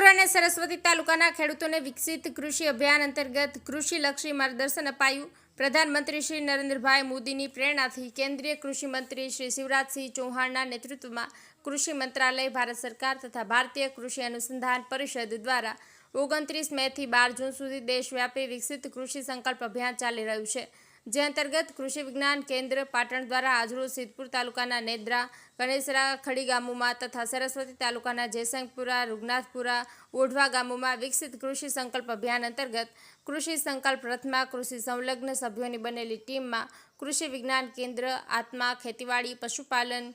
સિદ્ધપુર અને સરસ્વતી તાલુકાના ખેડૂતોને વિકસિત કૃષિ અભિયાન અંતર્ગત કૃષિલક્ષી માર્ગદર્શન અપાયું. પ્રધાનમંત્રી શ્રી નરેન્દ્રભાઈ મોદીની પ્રેરણાથી કેન્દ્રીય કૃષિમંત્રી શ્રી શિવરાજસિંહ ચૌહાણના નેતૃત્વમાં કૃષિ મંત્રાલય, ભારત સરકાર તથા ભારતીય કૃષિ અનુસંધાન પરિષદ દ્વારા ઓગણત્રીસ મેથી બાર જૂન સુધી દેશવ્યાપી વિકસિત કૃષિ સંકલ્પ અભિયાન ચાલી રહ્યું છે. જે અંતર્ગત કૃષિ વિજ્ઞાન કેન્દ્ર પાટણ દ્વારા આજરોજ સિદ્ધપુર તાલુકાના નેદ્રા ગણેસરા ખડી ગામોમાં તથા સરસ્વતી તાલુકાના જયસંગપુરા રૂગનાથપુરા, ઓઢવા ગામોમાં વિકસિત કૃષિ સંકલ્પ અભિયાન અંતર્ગત કૃષિ સંકલ્પ રથમાં કૃષિ સંલગ્ન સભ્યોની બનેલી ટીમમાં કૃષિ વિજ્ઞાન કેન્દ્ર, આત્મા, ખેતીવાડી, પશુપાલન,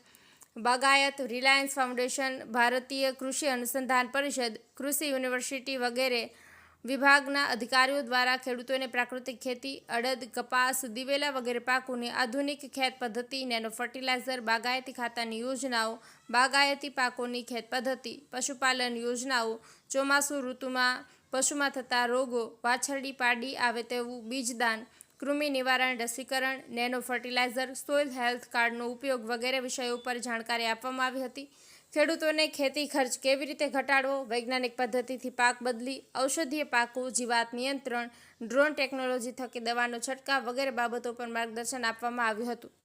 બાગાયત, રિલાયન્સ ફાઉન્ડેશન, ભારતીય કૃષિ અનુસંધાન પરિષદ, કૃષિ યુનિવર્સિટી વગેરે વિભાગના અધિકારીઓ દ્વારા ખેડૂતોને પ્રાકૃતિક ખેતી, અડદ, કપાસ, દિવેલા વગેરે પાકોની આધુનિક ખેત પદ્ધતિ, નેનો ફર્ટિલાઇઝર, બાગાયતી ખાતાની યોજનાઓ, બાગાયતી પાકોની ખેત પદ્ધતિ, પશુપાલન યોજનાઓ, ચોમાસુ ઋતુમાં પશુમાં થતા રોગો, વાછરડી પાડી આવે તેવું બીજદાન, કૃમિ નિવારણ, રસીકરણ, નેનો ફર્ટિલાઇઝર, સોઇલ હેલ્થ કાર્ડનો ઉપયોગ વગેરે વિષયો પર જાણકારી આપવામાં આવી હતી. ખેડૂતોને ખેતી ખર્ચ કેવી રીતે ઘટાડવો, વૈજ્ઞાનિક પદ્ધતિથી પાક બદલી, ઔષધીય પાકો, જીવાત નિયંત્રણ, ડ્રોન ટેકનોલોજી થકી દવાનો છંટકાવ વગેરે બાબતો પર માર્ગદર્શન આપવામાં આવ્યું હતું.